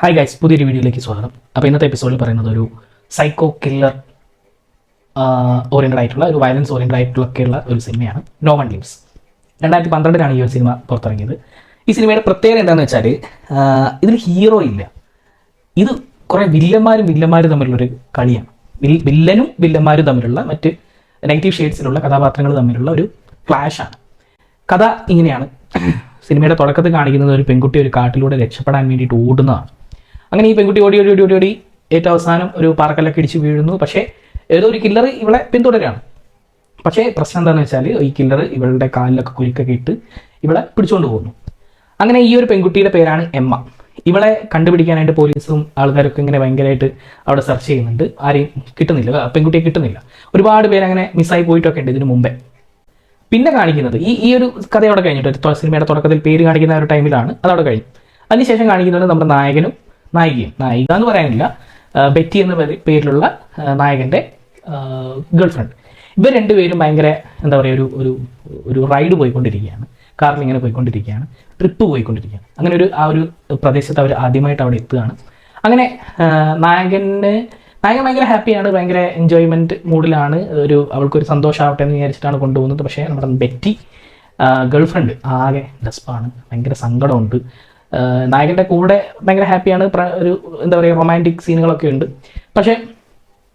Hi guys പുതിയൊരു വീഡിയോയിലേക്ക് സ്വാഗതം. അപ്പോൾ ഇന്നത്തെ എപ്പിസോഡിൽ പറയുന്നത് ഒരു സൈക്കോ കില്ലർ ഓറിയന്റഡ് ആയിട്ടുള്ള ഒരു വയലൻസ് ഓറിയന്റഡ് ആയിട്ടുള്ള ഒക്കെ ഉള്ള ഒരു സിനിമയാണ് നോ വൺ രണ്ടായിരത്തി പന്ത്രണ്ടിലാണ് ഈ ഒരു സിനിമ പുറത്തിറങ്ങിയത്. ഈ സിനിമയുടെ പ്രത്യേകത എന്താണെന്ന് വെച്ചാൽ ഇതിൽ ഹീറോ ഇല്ല. ഇത് കുറേ വില്ലന്മാരും വില്ലന്മാരും തമ്മിലുള്ളൊരു കളിയാണ്. വില്ലനും വില്ലന്മാരും തമ്മിലുള്ള മറ്റ് നെഗറ്റീവ് ഷെയ്ഡ്സിലുള്ള കഥാപാത്രങ്ങൾ തമ്മിലുള്ള ഒരു ക്ലാഷാണ് കഥ ഇങ്ങനെയാണ്. സിനിമയുടെ തുടക്കത്തിൽ കാണിക്കുന്നത് ഒരു പെൺകുട്ടി ഒരു കാട്ടിലൂടെ രക്ഷപ്പെടാൻ വേണ്ടിയിട്ട് ഓടുന്നതാണ്. അങ്ങനെ ഈ പെൺകുട്ടി ഓടി ഓടി ഓടി ഓടി ഓടി ഏറ്റവും അവസാനം ഒരു പാറക്കല്ലൊക്കെ ഇടിച്ച് വീഴുന്നു. പക്ഷേ ഏതോ ഒരു കില്ലർ ഇവളെ പിന്തുടരാണ്. പക്ഷേ പ്രശ്നം എന്താണെന്ന് വെച്ചാൽ ഈ കില്ലർ ഇവളുടെ കാലിലൊക്കെ കുരുക്കൊക്കെ ഇട്ട് ഇവളെ പിടിച്ചുകൊണ്ട് പോകുന്നു. അങ്ങനെ ഈ ഒരു പെൺകുട്ടിയുടെ പേരാണ് എമ്മ. ഇവളെ കണ്ടുപിടിക്കാനായിട്ട് പോലീസും ആൾക്കാരൊക്കെ ഇങ്ങനെ ഭയങ്കരമായിട്ട് അവിടെ സെർച്ച് ചെയ്യുന്നുണ്ട്. ആരെയും കിട്ടുന്നില്ല. പെൺകുട്ടിയെ കിട്ടുന്നില്ല. ഒരുപാട് പേര് അങ്ങനെ മിസ്സായി പോയിട്ടൊക്കെ ഉണ്ട് ഇതിനു മുമ്പേ. പിന്നെ കാണിക്കുന്നത് ഈ ഈ ഒരു കഥ അവിടെ കഴിഞ്ഞിട്ട് സിനിമയുടെ തുടക്കത്തിൽ പേര് കാണിക്കുന്ന ഒരു ടൈമിലാണ് അതവിടെ കഴിഞ്ഞു. അതിനുശേഷം കാണിക്കുന്നത് നമ്മുടെ നായകനും നായികയും നായിക എന്ന് പറയാനില്ല. ബെറ്റി എന്ന പേര്- പേരിലുള്ള നായകന്റെ നായകന്റെ ഗേൾ ഫ്രണ്ട് ഇവർ രണ്ടുപേരും ഭയങ്കര എന്താ പറയുക ഒരു ഒരു ഒരു റൈഡ് പോയിക്കൊണ്ടിരിക്കുകയാണ്. കാറിൽ ഇങ്ങനെ പോയിക്കൊണ്ടിരിക്കുകയാണ്. ട്രിപ്പ് പോയിക്കൊണ്ടിരിക്കുകയാണ്. അങ്ങനെ ഒരു ആ ഒരു പ്രദേശത്ത് അവർ ആദ്യമായിട്ട് അവിടെ എത്തുകയാണ്. അങ്ങനെ നായകന് നായകൻ ഭയങ്കര ഹാപ്പിയാണ് ഭയങ്കര എൻജോയ്മെന്റ് മൂഡിലാണ്. ഒരു അവൾക്കൊരു സന്തോഷമാവട്ടെ എന്ന് വിചാരിച്ചിട്ടാണ് കൊണ്ടുപോകുന്നത്. പക്ഷേ നമ്മുടെ ബെറ്റി ഗേൾ ഫ്രണ്ട് ആകെ ഡസ്പാണ് ഭയങ്കര സങ്കടമുണ്ട്. നായകന്റെ കൂടെ ഭയങ്കര ഹാപ്പിയാണ്. ഒരു എന്താ പറയുക റൊമാന്റിക് സീനുകളൊക്കെ ഉണ്ട്. പക്ഷേ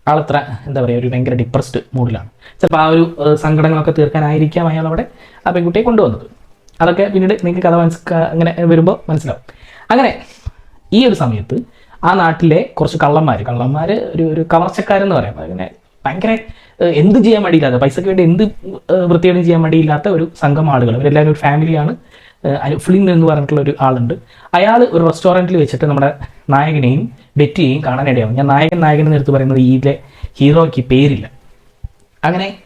ആളത്ര എന്താ പറയുക ഒരു ഭയങ്കര ഡിപ്രസ്ഡ് മൂഡിലാണ് ചിലപ്പോൾ ആ ഒരു സങ്കടങ്ങളൊക്കെ തീർക്കാനായിരിക്കാം അയാൾ അവിടെ ആ പെൺകുട്ടിയെ കൊണ്ടുവന്നത്. അതൊക്കെ പിന്നീട് നിങ്ങൾക്ക് കഥ മനസ്സ് അങ്ങനെ വരുമ്പോൾ മനസ്സിലാവും. അങ്ങനെ ഈ ഒരു സമയത്ത് ആ നാട്ടിലെ കുറച്ച് കള്ളന്മാർ കള്ളന്മാർ ഒരു ഒരു കവർച്ചക്കാരെന്ന് പറയാം. അങ്ങനെ ഭയങ്കര എന്ത് ചെയ്യാൻ മടിയില്ലാത്ത പൈസക്ക് വേണ്ടി എന്ത് വൃത്തികേടും ചെയ്യാൻ മടിയില്ലാത്ത ഒരു സംഘം ആളുകൾ. അവരെല്ലാവരും ഒരു ഫാമിലിയാണ് ഫ്ലിൻ എന്ന് പറഞ്ഞിട്ടുള്ള ഒരു ആളുണ്ട്. അയാൾ ഒരു റെസ്റ്റോറന്റിൽ വെച്ചിട്ട് നമ്മുടെ നായകനെയും ബെറ്റിയെയും കാണാനിടയാവും ഞാൻ നായകൻ നായകൻ എന്ന് എടുത്ത് പറയുന്നത് ഈയിലെ ഹീറോയ്ക്ക് പേരില്ല. അങ്ങനെ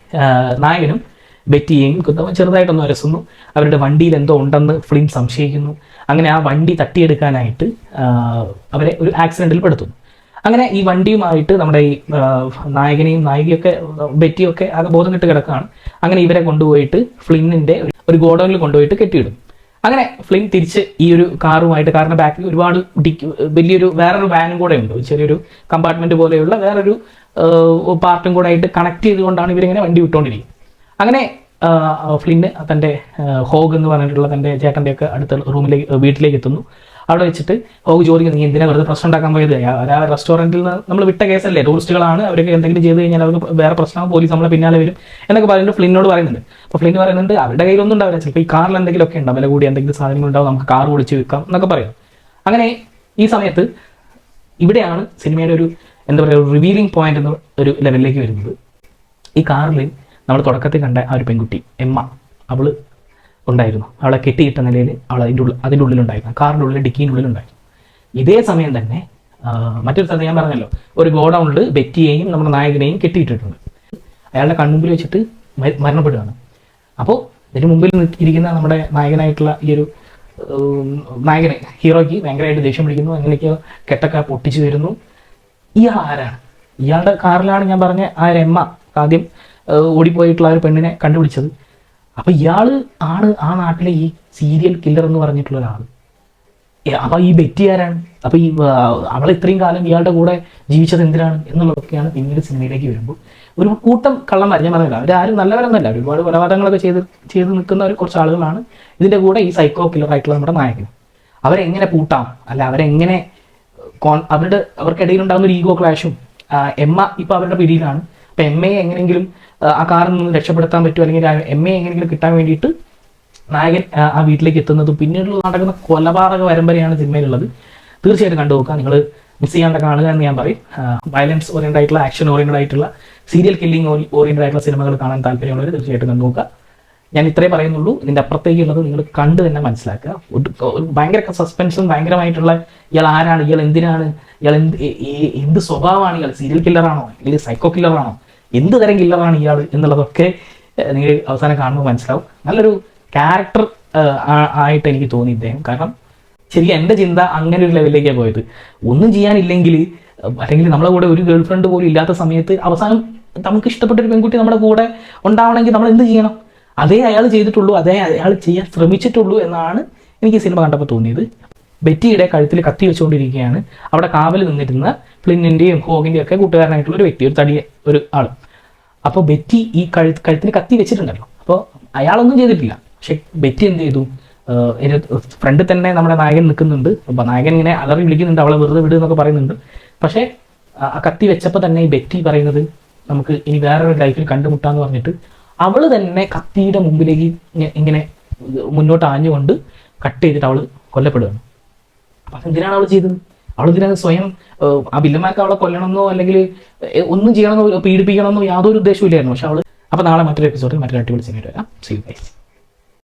നായകനും ബെറ്റിയെയും ചെറുതായിട്ടൊന്ന് ഉരസുന്നു അവരുടെ വണ്ടിയിൽ എന്തോ ഉണ്ടെന്ന് ഫ്ലിൻ സംശയിക്കുന്നു. അങ്ങനെ ആ വണ്ടി തട്ടിയെടുക്കാനായിട്ട് അവരെ ഒരു ആക്സിഡന്റിൽ പെടുത്തുന്നു. അങ്ങനെ ഈ വണ്ടിയുമായിട്ട് നമ്മുടെ ഈ നായകനെയും നായികയൊക്കെ ബെറ്റിയൊക്കെ ആകെ ബോധം കെട്ട് കിടക്കുകയാണ്. അങ്ങനെ ഇവരെ കൊണ്ടുപോയിട്ട് ഫ്ലിന്നിന്റെ ഒരു- ഗോഡൗണിൽ കൊണ്ടുപോയിട്ട് കെട്ടിയിടും അങ്ങനെ ഫ്ലിം തിരിച്ച് ഈ ഒരു കാറുമായിട്ട് കാറിന്റെ ബാക്കിൽ ഒരുപാട് ഡിക്ക് വലിയൊരു വേറൊരു വാനും കൂടെ ഉണ്ട്. ചെറിയൊരു കമ്പാർട്ട്മെന്റ് പോലെയുള്ള വേറൊരു പാർട്ടും കൂടെ ആയിട്ട് കണക്ട് ചെയ്തുകൊണ്ടാണ് ഇവരിങ്ങനെ വണ്ടി വിട്ടുകൊണ്ടിരിക്കുന്നത് അങ്ങനെ ഫ്ലിൻ തന്റെ ഹോഗ് എന്ന് പറഞ്ഞിട്ടുള്ള തന്റെ ചേട്ടന്റെ ഒക്കെ അടുത്ത റൂമിലേക്ക് വീട്ടിലേക്ക് എത്തുന്നു. അവിടെ വെച്ചിട്ട് ഹോഗ് ചോദിക്കും നീ എന്തിനാ വെറുതെ പ്രശ്നം ഉണ്ടാക്കാൻ പോയത്? ആ റെസ്റ്റോറന്റിൽ നിന്ന് നമ്മൾ വിട്ട കേസല്ലേ? ടൂറിസ്റ്റുകളാണ് അവരൊക്കെ എന്തെങ്കിലും ചെയ്ത് കഴിഞ്ഞാൽ അവർക്ക് വേറെ പ്രശ്നമാകും പോലീസ് നമ്മളെ പിന്നാലെ വരും. എന്നൊക്കെ പറഞ്ഞിട്ട് ഫ്ലിനോട് പറയുന്നുണ്ട്. അപ്പോൾ ഫ്ലിൻ പറയുന്നുണ്ട് അവരുടെ കയ്യിലൊന്നും ഉണ്ടാവില്ല. ചിലപ്പോൾ ഈ കാറിൽ എന്തെങ്കിലുമൊക്കെ ഉണ്ടാവും. വില കൂടി എന്തെങ്കിലും സാധനങ്ങൾ ഉണ്ടാവും. നമുക്ക് കാർ ഓടിച്ച് വിൽക്കാം എന്നൊക്കെ പറയാം. അങ്ങനെ ഈ സമയത്ത് ഇവിടെയാണ് സിനിമയുടെ ഒരു എന്താ പറയുക ഒരു റിവീലിംഗ് പോയിന്റ് എന്ന ഒരു ലെവലിലേക്ക് വരുന്നത്. ഈ കാറിൽ നമ്മൾ തുടക്കത്തിൽ കണ്ട ആ ഒരു പെൺകുട്ടി എമ്മ. അവൾ ഉണ്ടായിരുന്നു. അവളെ കെട്ടിയിട്ട നിലയിൽ അവൾ അതിന്റെ ഉള്ളിൽ അതിന്റെ ഉള്ളിലുണ്ടായിരുന്നു. കാറിന്റെ ഉള്ളിൽ ഡിക്കീന്റെ ഉള്ളിലുണ്ടായിരുന്നു. ഇതേ സമയം തന്നെ മറ്റൊരു സ്ഥലത്ത് ഞാൻ പറഞ്ഞല്ലോ ഒരു ഗോഡൗണിൽ ബെറ്റിയെയും നമ്മുടെ നായകനെയും കെട്ടിയിട്ടിട്ടുണ്ട്. അയാളുടെ കൺമുമ്പിൽ വെച്ചിട്ട് മരണപ്പെടുകയാണ്. അപ്പോൾ ഇതിന് മുമ്പിൽ ഇരിക്കുന്ന നമ്മുടെ നായകനായിട്ടുള്ള ഈ ഒരു നായകനെ ഹീറോയ്ക്ക് ഭയങ്കരമായിട്ട് ദേഷ്യം പിടിക്കുന്നു. അങ്ങനെയൊക്കെ കെട്ടൊക്കെ പൊട്ടിച്ചു വരുന്നു ഇയാൾ ആരാണ്? ഇയാളുടെ കാറിലാണ് ഞാൻ പറഞ്ഞ ആ ഒരു എമ്മ ആദ്യം ഓടിപ്പോയിട്ടുള്ള ഒരു പെണ്ണിനെ കണ്ടുപിടിച്ചത്. അപ്പൊ ഇയാൾ ആണ് ആ നാട്ടിലെ ഈ സീരിയൽ കില്ലർ എന്ന് പറഞ്ഞിട്ടുള്ള ഒരാൾ അപ്പൊ ഈ ബെറ്റി ആരാണ്? അപ്പൊ ഈ അവൾ ഇത്രയും കാലം ഇയാളുടെ കൂടെ ജീവിച്ചത് എന്തിനാണ് എന്നുള്ളതൊക്കെയാണ് പിന്നീട് സിനിമയിലേക്ക് വരുമ്പോൾ ഒരു കൂട്ടം കള്ളന്മാർ ഞാൻ പറഞ്ഞില്ല അവരാരും നല്ലവരൊന്നല്ല ഒരുപാട് കൊലപാതകങ്ങളൊക്കെ ചെയ്ത് ചെയ്ത് നിൽക്കുന്ന ഒരു കുറച്ച് ആളുകളാണ് ഇതിന്റെ കൂടെ ഈ സൈക്കോ കില്ലർ ആയിട്ടുള്ള നമ്മുടെ നായകൻ. അവരെങ്ങനെ പൂട്ടാം അല്ല അവരെങ്ങനെ കോൺ അവരുടെ അവർക്കിടയിൽ ഉണ്ടാകുന്ന ഒരു ഈഗോ ക്ലാഷും എമ്മ ഇപ്പൊ അവരുടെ പിടിയിലാണ്. അപ്പൊ എം എ എങ്ങനെങ്കിലും ആ കാറിൽ നിന്ന് രക്ഷപ്പെടുത്താൻ പറ്റും അല്ലെങ്കിൽ എം എ എങ്ങനെങ്കിലും കിട്ടാൻ വേണ്ടിയിട്ട് നായകൻ ആ, വീട്ടിലേക്ക് എത്തുന്നതും പിന്നീട് നടക്കുന്ന കൊലപാതക പരമ്പരയാണ് സിനിമയിലുള്ളത്. തീർച്ചയായിട്ടും കണ്ടു നോക്കുക നിങ്ങൾ മിസ് ചെയ്യാണ്ട് കാണുക എന്ന് ഞാൻ പറയും. വയലൻസ് ഓറിയൻഡ് ആയിട്ടുള്ള ആക്ഷൻ ഓറിയൻഡ് ആയിട്ടുള്ള സീരിയൽ കില്ലിംഗ് ഓറിയൻഡ് ആയിട്ടുള്ള സിനിമകൾ കാണാൻ താല്പര്യമുള്ളവർ തീർച്ചയായിട്ടും കണ്ടു നോക്കുക ഞാൻ ഇത്രേ പറയുന്നുള്ളൂ. ഇതിന്റെ അപ്പുറത്തേക്കുള്ളത് നിങ്ങൾ കണ്ട് തന്നെ മനസ്സിലാക്കുക. ഭയങ്കര സസ്പെൻസും ഭയങ്കരമായിട്ടുള്ള ഇയാൾ ആരാണ് ഇയാൾ എന്തിനാണ് ഇയാൾ എന്ത് എന്ത് സ്വഭാവമാണ് ഇയാൾ? സീരിയൽ കില്ലറാണോ അല്ലെങ്കിൽ സൈക്കോ കില്ലറാണോ എന്ത് തരം കില്ലറാണ് ഇയാൾ എന്നുള്ളതൊക്കെ നിങ്ങൾ അവസാനം കാണുമ്പോൾ മനസ്സിലാവും. നല്ലൊരു ക്യാരക്ടർ ആയിട്ട് എനിക്ക് തോന്നി ഇദ്ദേഹം. കാരണം ശരിക്കും എന്റെ ചിന്ത അങ്ങനെ ഒരു ലെവലിലേക്കാണ് പോയത്. ഒന്നും ചെയ്യാനില്ലെങ്കിൽ അല്ലെങ്കിൽ നമ്മളെ കൂടെ ഒരു ഗേൾ ഫ്രണ്ട് പോലും ഇല്ലാത്ത സമയത്ത് അവസാനം നമുക്ക് ഇഷ്ടപ്പെട്ട ഒരു പെൺകുട്ടി നമ്മുടെ കൂടെ ഉണ്ടാവണമെങ്കിൽ നമ്മൾ എന്ത് ചെയ്യണം? അതേ അയാൾ ചെയ്തിട്ടുള്ളൂ അതേ അയാൾ ചെയ്യാൻ ശ്രമിച്ചിട്ടുള്ളൂ എന്നാണ് എനിക്ക് സിനിമ കണ്ടപ്പോൾ തോന്നിയത്. ബെറ്റിയുടെ കഴുത്തിൽ കത്തി വെച്ചുകൊണ്ടിരിക്കുകയാണ്. അവിടെ കാവൽ നിന്നിരുന്ന ഫ്ലിന്നിന്റെയും ഹോഗിന്റെയും ഒക്കെ കൂട്ടുകാരനായിട്ടുള്ള ഒരു വ്യക്തി ഒരു തടിയ ഒരു ആൾ. അപ്പോൾ ബെറ്റി ഈ കഴു കഴുത്തിന് കത്തി വെച്ചിട്ടുണ്ടല്ലോ. അപ്പോൾ അയാളൊന്നും ചെയ്തിട്ടില്ല. പക്ഷെ ബെറ്റി എന്ത് ചെയ്തു? ഫ്രണ്ട് തന്നെ നമ്മുടെ നായകൻ നിൽക്കുന്നുണ്ട്. അപ്പോൾ നായകൻ ഇങ്ങനെ അലറി വിളിക്കുന്നുണ്ട് അവളെ വെറുതെ വിടുക എന്നൊക്കെ പറയുന്നുണ്ട്. പക്ഷേ ആ കത്തി വെച്ചപ്പോൾ തന്നെ ഈ ബെറ്റി പറയുന്നത് നമുക്ക് ഇനി വേറൊരു ലൈഫിൽ കണ്ടുമുട്ടാന്ന് പറഞ്ഞിട്ട് അവൾ തന്നെ കത്തിയുടെ മുമ്പിലേക്ക് ഇങ്ങ- ഇങ്ങനെ മുന്നോട്ട് ആഞ്ഞുകൊണ്ട് കട്ട് ചെയ്തിട്ട് അവൾ കൊല്ലപ്പെടുകയാണ്. അപ്പൊ അതെന്തിനാണ് അവൾ ചെയ്തത്? ഇതിനകത്ത് സ്വയം ആ വില്ലന്മാർക്ക് അവളെ കൊല്ലണമെന്നോ അല്ലെങ്കിൽ ഒന്നും ചെയ്യണമെന്നോ പീഡിപ്പിക്കണമെന്നോ യാതൊരു ഉദ്ദേശവും ഇല്ലായിരുന്നു. പക്ഷെ അവൾ അപ്പൊ നാളെ മറ്റൊരു എപ്പിസോഡിൽ മറ്റൊരു അടിപൊളി സിനിമ വരാം. See guys